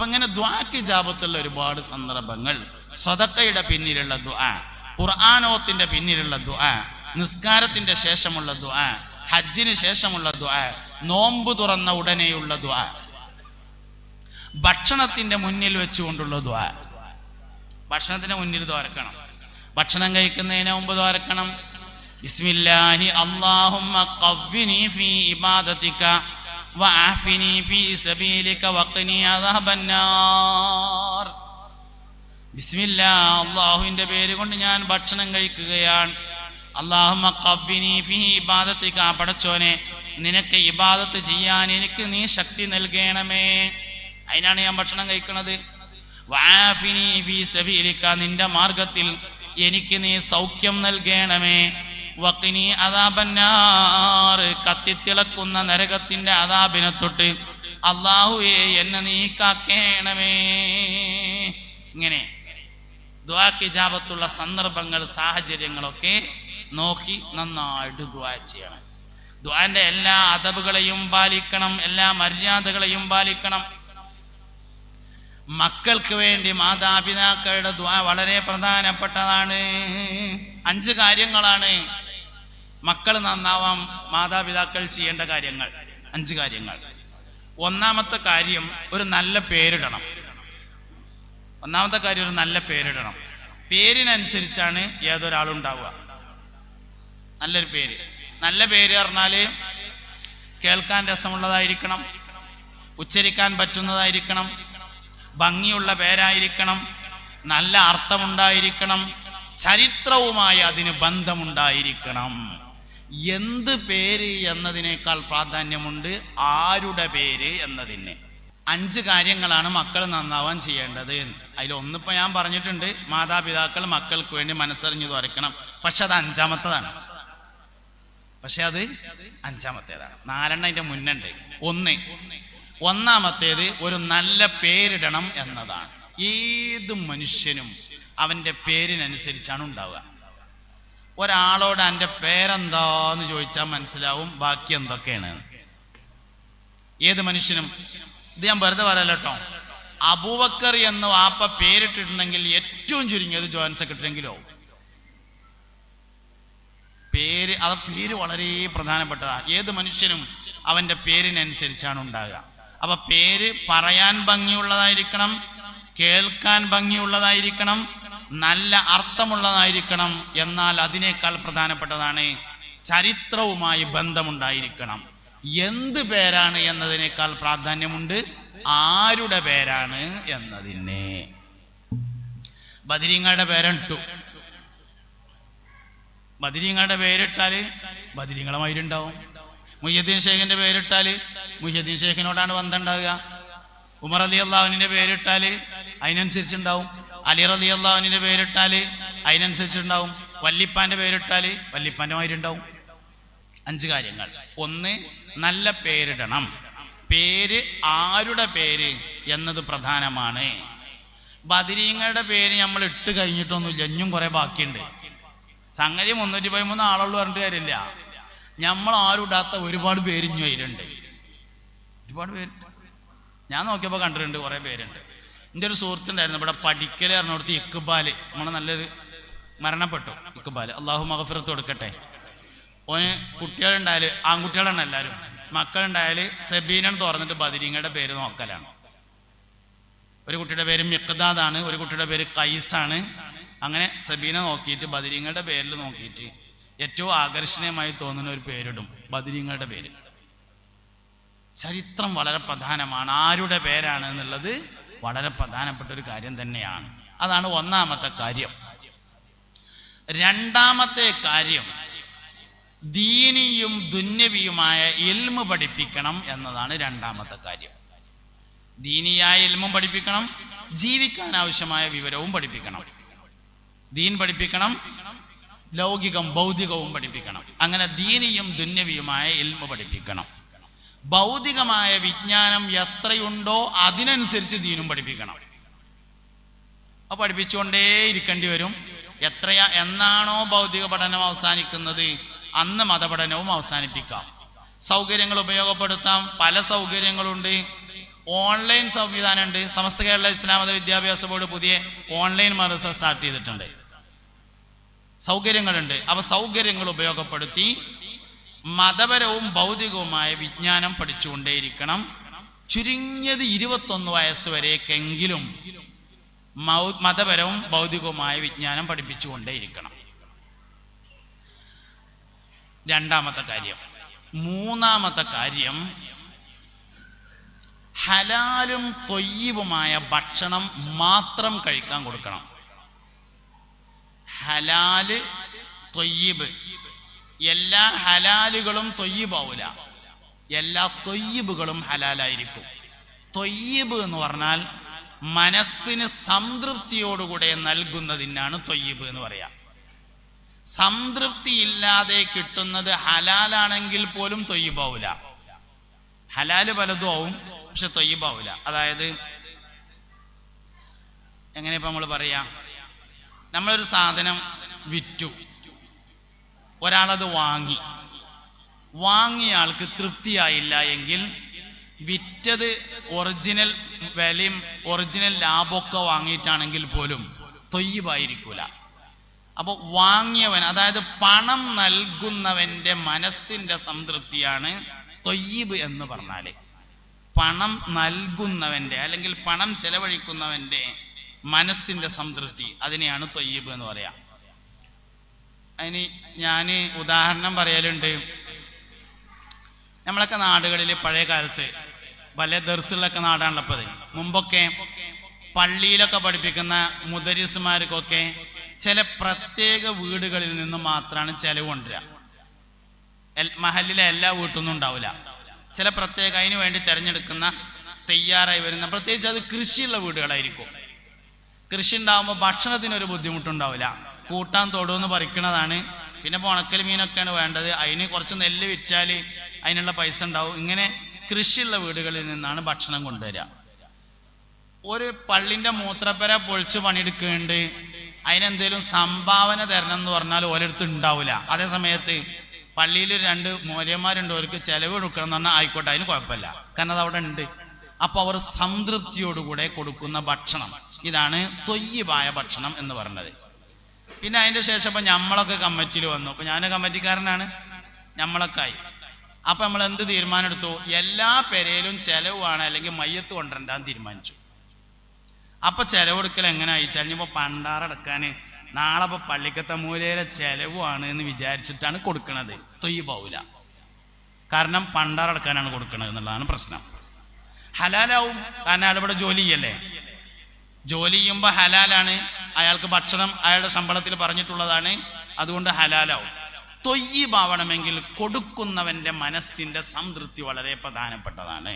അപ്പൊ അങ്ങനെ ദ്വാക്ക് ജാപത്തുള്ള ഒരുപാട് സന്ദർഭങ്ങൾ. സ്വതക്കയുടെ പിന്നിലുള്ള ദ്വാ ഖുർആാനോത്തിന്റെ പിന്നിലുള്ള ദ്വാ നിസ്കാരത്തിന്റെ ശേഷമുള്ള ദ്വാ ഹജ്ജിന് ശേഷമുള്ള ദ്വാ നോമ്പ് തുറന്ന ഉടനെയുള്ള ദ്വാ ഭക്ഷണത്തിന്റെ മുന്നിൽ വെച്ചുകൊണ്ടുള്ള ദ്വാ. ഭക്ഷണത്തിന്റെ മുന്നിൽ ദ്വാരക്കണം. ഭക്ഷണം കഴിക്കുന്നതിന് മുമ്പ് ദ്വാരക്കണം. ബിസ്മില്ലാഹി അല്ലാഹുമ്മ ഇബാദതിക വഅഫിനി ഫീ സബീലിക വഖിനി അദാബന്നാർ ബിസ്മില്ലാ പേര് കൊണ്ട് ഞാൻ ഭക്ഷണം കഴിക്കുകയാണ്. അള്ളാഹുമ്മ ഖവ്വിനി ഫീ ഇബാദതിക പടച്ചോനെ നിനക്ക് ഇബാദത്ത് ചെയ്യാൻ എനിക്ക് നീ ശക്തി നൽകണമേ. അതിനാണ് ഞാൻ ഭക്ഷണം കഴിക്കുന്നത്. സബീലിക നിന്റെ മാർഗത്തിൽ എനിക്ക് നീ സൗഖ്യം നൽകണമേ. വക്കിനി അതാപന്നാറ് കത്തിത്തിളക്കുന്ന നരകത്തിന്റെ അതാപിനെ തൊട്ട് അള്ളാഹുവേ എന്നെ നീ കാക്കേണമേ ഇങ്ങനെ ദ്വാക്കിജാപത്തുള്ള സന്ദർഭങ്ങൾ സാഹചര്യങ്ങളൊക്കെ നോക്കി നന്നായിട്ട് ദ്വാ ചെയ്യണം. ദ്വാന്റെ എല്ലാ അതവുകളെയും പാലിക്കണം എല്ലാ മര്യാദകളെയും പാലിക്കണം. മക്കൾക്ക് വേണ്ടി മാതാപിതാക്കളുടെ ദ്വാ വളരെ പ്രധാനപ്പെട്ടതാണ്. അഞ്ച് കാര്യങ്ങളാണ്. മക്കൾ നന്നാവാൻ മാതാപിതാക്കൾ ചെയ്യേണ്ട കാര്യങ്ങൾ. അഞ്ച് കാര്യങ്ങൾ. ഒന്നാമത്തെ കാര്യം ഒരു നല്ല പേരിടണം. ഒന്നാമത്തെ കാര്യം ഒരു നല്ല പേരിടണം. പേരിനനുസരിച്ചാണ് ഏതൊരാളുണ്ടാവുക. നല്ലൊരു പേര്. നല്ല പേര് പറഞ്ഞാൽ കേൾക്കാൻ രസമുള്ളതായിരിക്കണം. ഉച്ചരിക്കാൻ പറ്റുന്നതായിരിക്കണം. ഭംഗിയുള്ള പേരായിരിക്കണം. നല്ല അർത്ഥമുണ്ടായിരിക്കണം. ചരിത്രവുമായി അതിന് ബന്ധമുണ്ടായിരിക്കണം. എന്ത് പേര് എന്നതിനേക്കാൾ പ്രാധാന്യമുണ്ട്? ആരുടെ പേര് എന്നതിന്. അഞ്ച് കാര്യങ്ങളാണ് മക്കൾ നന്നാവാൻ ചെയ്യേണ്ടത് അതിലൊന്നിപ്പോൾ ഞാൻ പറഞ്ഞിട്ടുണ്ട് മാതാപിതാക്കൾ മക്കൾക്ക് വേണ്ടി മനസ്സറിഞ്ഞു തുറക്കണം പക്ഷെ അത് അഞ്ചാമത്തതാണ്. പക്ഷെ അത് അഞ്ചാമത്തേതാണ്. നാലെണ്ണം അതിന്റെ മുന്നുണ്ട്. ഒന്ന് ഒന്നാമത്തേത് ഒരു നല്ല പേരിടണം എന്നതാണ്. ഏത് മനുഷ്യനും അവന്റെ പേരിനനുസരിച്ചാണ് ഉണ്ടാവുക. ഒരാളോട് എന്റെ പേരെന്താന്ന് ചോദിച്ചാൽ മനസ്സിലാവും ബാക്കി എന്തൊക്കെയാണ്. ഏത് മനുഷ്യനും? ഇത് ഞാൻ വെറുതെ പറയല്ല കേട്ടോ. അബൂബക്കർ എന്ന വാപ്പ പേരിട്ടിട്ടുണ്ടെങ്കിൽ ഏറ്റവും ചുരുങ്ങിയത് ജോയിന്റ് സെക്രട്ടറിയെങ്കിലോ. പേര് അത് പേര് വളരെ പ്രധാനപ്പെട്ടതാണ് ഏത് മനുഷ്യനും അവന്റെ പേരിനനുസരിച്ചാണ് ഉണ്ടാകുക. അപ്പൊ പേര് പറയാൻ ഭംഗിയുള്ളതായിരിക്കണം കേൾക്കാൻ ഭംഗിയുള്ളതായിരിക്കണം നല്ല അർത്ഥമുള്ളതായിരിക്കണം എന്നാൽ അതിനേക്കാൾ പ്രധാനപ്പെട്ടതാണ് ചരിത്രവുമായി ബന്ധമുണ്ടായിരിക്കണം. എന്ത് പേരാണ് എന്നതിനേക്കാൾ പ്രാധാന്യമുണ്ട്? ആരുടെ പേരാണ് എന്നതിനെ. ബദിരിങ്ങളുടെ പേരിട്ടു. ബദിരിങ്ങളുടെ പേരിട്ടാൽ ബദിരിങ്ങളെ മയിരുണ്ടാവും മുഹ്യദ്ദീൻ ഷേഖിന്റെ പേരിട്ടാൽ മുഹ്യദ്ദീൻ ഷേഖിനോടാണ് ബന്ധം ഉണ്ടാവുക ഉമർ അലി അള്ളാഹുവിന്റെ പേരിട്ടാൽ അതിനനുസരിച്ചുണ്ടാവും. അലി റലി അള്ളാഹുവിന്റെ പേരിട്ടാൽ അതിനനുസരിച്ചുണ്ടാവും. വല്ലിപ്പാന്റെ പേരിട്ടാൽ വല്ലിപ്പാന്റെ മാതിരിണ്ടാവും അഞ്ച് കാര്യങ്ങൾ. ഒന്ന് നല്ല പേരിടണം. പേര് ആരുടെ പേര് എന്നത് പ്രധാനമാണ്. ബദിരീങ്ങളുടെ പേര് നമ്മൾ ഇട്ട് കഴിഞ്ഞിട്ടൊന്നുമില്ല. ഇഞ്ഞും കുറെ ബാക്കിയുണ്ട്. സംഗതി മുന്നൂറ്റി പതിമൂന്ന് ആളുള്ളൂ പറഞ്ഞിട്ട് കാര്യമില്ല. നമ്മൾ ആരും ഇടാത്ത ഒരുപാട് പേര് ഇഞ്ഞു അതിലുണ്ട്. ഒരുപാട് പേര്. ഞാൻ നോക്കിയപ്പോൾ കണ്ടിട്ടുണ്ട് കുറേ പേരുണ്ട്. എന്റെ ഒരു സുഹൃത്തുണ്ടായിരുന്നു. ഇവിടെ പഠിക്കൽ പറഞ്ഞിടത്ത് ഇക്ബാൽ. നമ്മളെ നല്ലൊരു മരണപ്പെട്ടു ഇക്ബാൽ. അള്ളാഹു മഹഫിറത്ത് കൊടുക്കട്ടെ. ഓന് കുട്ടികളുണ്ടായാൽ ആൺകുട്ടികളാണ് എല്ലാവരും. മക്കളുണ്ടായാൽ സബീനൻ തുറന്നിട്ട് ബദിരിങ്ങളുടെ പേര് നോക്കലാണ്. ഒരു കുട്ടിയുടെ പേര് മിക്കദാദാണ് ഒരു കുട്ടിയുടെ പേര് കൈസാണ് അങ്ങനെ സബീന നോക്കിയിട്ട് ബദിരിങ്ങളുടെ പേരിൽ നോക്കിയിട്ട് ഏറ്റവും ആകർഷണീയമായി തോന്നുന്ന ഒരു പേരിടും. ബദിരിങ്ങളുടെ പേര്. ചരിത്രം വളരെ പ്രധാനമാണ്. ആരുടെ പേരാണ് എന്നുള്ളത് വളരെ പ്രധാനപ്പെട്ട ഒരു കാര്യം തന്നെയാണ്. അതാണ് ഒന്നാമത്തെ കാര്യം. രണ്ടാമത്തെ കാര്യം ദീനിയും ദുന്യവിയുമായ ഇൽമ് പഠിപ്പിക്കണം എന്നതാണ് രണ്ടാമത്തെ കാര്യം. ദീനിയായ ഇൽമും പഠിപ്പിക്കണം ജീവിക്കാൻ ആവശ്യമായ വിവരവും പഠിപ്പിക്കണം. ദീൻ പഠിപ്പിക്കണം ലൗകികം ഭൗതികവും പഠിപ്പിക്കണം. അങ്ങനെ ദീനിയും ദുന്യവിയുമായ ഇൽമ പഠിപ്പിക്കണം. ഭൗതികമായ വിജ്ഞാനം എത്രയുണ്ടോ അതിനനുസരിച്ച് ദീനും പഠിപ്പിക്കണം. അത് പഠിപ്പിച്ചുകൊണ്ടേ ഇരിക്കേണ്ടി വരും. എത്രയാ എന്നാണോ ഭൗതിക പഠനം അവസാനിക്കുന്നത് അന്ന് മതപഠനവും അവസാനിപ്പിക്കാം. സൗകര്യങ്ങൾ ഉപയോഗപ്പെടുത്താം. പല സൗകര്യങ്ങളുണ്ട്. ഓൺലൈൻ സംവിധാനമുണ്ട്. സമസ്ത കേരള ഇസ്ലാമത വിദ്യാഭ്യാസ ബോർഡ് പുതിയ ഓൺലൈൻ മദ്രസ സ്റ്റാർട്ട് ചെയ്തിട്ടുണ്ട്. സൗകര്യങ്ങളുണ്ട്. അവ സൗകര്യങ്ങൾ ഉപയോഗപ്പെടുത്തി മതപരവും ഭൗതികവുമായ വിജ്ഞാനം പഠിച്ചുകൊണ്ടേയിരിക്കണം. ചുരുങ്ങിയത് ഇരുപത്തൊന്ന് വയസ്സ് വരേക്കെങ്കിലും മതപരവും ഭൗതികവുമായ വിജ്ഞാനം പഠിപ്പിച്ചുകൊണ്ടേയിരിക്കണം. രണ്ടാമത്തെ കാര്യം. മൂന്നാമത്തെ കാര്യം ഹലാലും തൊയ്യവുമായ ഭക്ഷണം മാത്രം കഴിക്കാൻ കൊടുക്കണം. ഹലാൽ തൊയ്യബ് എല്ലാ ഹലാലുകളും തൊയ്യബാവൂല. എല്ലാ തൊയ്യബുകളും ഹലാലായിരിക്കും. തൊയ്യബ് എന്ന് പറഞ്ഞാൽ മനസ്സിന് സംതൃപ്തിയോടുകൂടെ നൽകുന്നതിനാണ് തൊയ്യബ് എന്ന് പറയാം. സംതൃപ്തി ഇല്ലാതെ കിട്ടുന്നത് ഹലാലാണെങ്കിൽ പോലും തൊയ്യബാവൂല. ഹലാൽ പലതും ആവും പക്ഷെ തൊയ്യബാവൂല. അതായത് എങ്ങനെ ഇപ്പൊ നമ്മൾ പറയാ? നമ്മളൊരു സാധനം വിറ്റു. ഒരാളത് വാങ്ങി. വാങ്ങിയ ആൾക്ക് തൃപ്തിയായില്ല എങ്കിൽ വിറ്റത് ഒറിജിനൽ വിലയും ഒറിജിനൽ ലാഭമൊക്കെ വാങ്ങിയിട്ടാണെങ്കിൽ പോലും തൊയ്യബായിരിക്കൂല. അപ്പോൾ വാങ്ങിയവൻ അതായത് പണം നൽകുന്നവന്റെ മനസ്സിന്റെ സംതൃപ്തിയാണ് തൊയ്യബ് എന്ന് പറഞ്ഞാൽ പണം നൽകുന്നവന്റെ അല്ലെങ്കിൽ പണം ചെലവഴിക്കുന്നവന്റെ മനസ്സിന്റെ സംതൃപ്തി അതിനെയാണ് തൊയ്യബ് എന്ന് പറയാം. അതിന് ഞാൻ ഉദാഹരണം പറയലുണ്ട്. നമ്മളൊക്കെ നാടുകളിൽ പഴയ കാലത്ത് പല ദർസുകളൊക്കെ നാടാണുള്ളപ്പത്. മുമ്പൊക്കെ പള്ളിയിലൊക്കെ പഠിപ്പിക്കുന്ന മുദരിസുമാർക്കൊക്കെ ചില പ്രത്യേക വീടുകളിൽ നിന്ന് മാത്രമാണ് ചിലവ് കൊണ്ടുവരിക മഹലിലെ എല്ലാ വീട്ടിൽ നിന്നും ഉണ്ടാവില്ല ചില പ്രത്യേക അതിന് വേണ്ടി തിരഞ്ഞെടുക്കുന്ന തയ്യാറായി വരുന്ന പ്രത്യേകിച്ച് അത് കൃഷിയുള്ള വീടുകളായിരിക്കും. കൃഷി ഉണ്ടാകുമ്പോൾ ഭക്ഷണത്തിനൊരു ബുദ്ധിമുട്ടുണ്ടാവില്ല കൂട്ടാൻ തൊടുവെന്ന് പറിക്കണതാണ്. പിന്നെ ഉണക്കൽ മീനൊക്കെയാണ് വേണ്ടത്. അതിന് കുറച്ച് നെല്ല് വിറ്റാൽ അതിനുള്ള പൈസ ഉണ്ടാവും. ഇങ്ങനെ കൃഷിയുള്ള വീടുകളിൽ നിന്നാണ് ഭക്ഷണം കൊണ്ടുവരിക. ഒരു പള്ളിന്റെ മൂത്രപ്പര പൊളിച്ച് പണിയെടുക്കുന്നുണ്ട്. അതിനെന്തേലും സംഭാവന തരണം എന്ന് പറഞ്ഞാൽ ഓരോരുത്തർ ഉണ്ടാവില്ല അതേ സമയത്ത് പള്ളിയിൽ രണ്ട് മൂല്യന്മാരുണ്ട് അവർക്ക് ചെലവ് കൊടുക്കണം എന്ന് പറഞ്ഞാൽ ആയിക്കോട്ടെ അതിന് കുഴപ്പമില്ല. കാരണം അത് അവിടെ ഉണ്ട്. അപ്പോൾ അവർ സംതൃപ്തിയോടുകൂടെ കൊടുക്കുന്ന ഭക്ഷണം. ഇതാണ് തൊയ്യവായ ഭക്ഷണം എന്ന് പറയുന്നത്. പിന്നെ അതിന്റെ ശേഷം അപ്പം നമ്മളൊക്കെ കമ്മിറ്റിയിൽ വന്നു. അപ്പം ഞാൻ കമ്മിറ്റിക്കാരനാണ്. നമ്മളൊക്കെ ആയി. അപ്പം നമ്മൾ എന്ത് തീരുമാനം എടുത്തു എല്ലാ പെരയിലും ചെലവാണ് അല്ലെങ്കിൽ മയ്യത്ത് കൊണ്ടുവരണ്ടാന്ന് തീരുമാനിച്ചു. അപ്പം ചെലവെടുക്കൽ എങ്ങനെ അയച്ചാൽ ഇനിയിപ്പോ പണ്ടാറടക്കാൻ നാളെ ഇപ്പോൾ പള്ളിക്കത്തെ മൂലയിലെ ചെലവാണ് എന്ന് വിചാരിച്ചിട്ടാണ് കൊടുക്കണത്. പോവില്ല കാരണം പണ്ടാറടക്കാനാണ് കൊടുക്കുന്നത് എന്നുള്ളതാണ് പ്രശ്നം. ഹലാലാവും. കാരണം ഇവിടെ ജോലി ചെയ്യല്ലേ? ജോലി ചെയ്യുമ്പോൾ ഹലാലാണ്. അയാൾക്ക് ഭക്ഷണം അയാളുടെ ശമ്പളത്തിൽ പറഞ്ഞിട്ടുള്ളതാണ് അതുകൊണ്ട് ഹലാലാവും. തൊയ്യബാവണമെങ്കിൽ കൊടുക്കുന്നവന്റെ മനസ്സിന്റെ സംതൃപ്തി വളരെ പ്രധാനപ്പെട്ടതാണ്.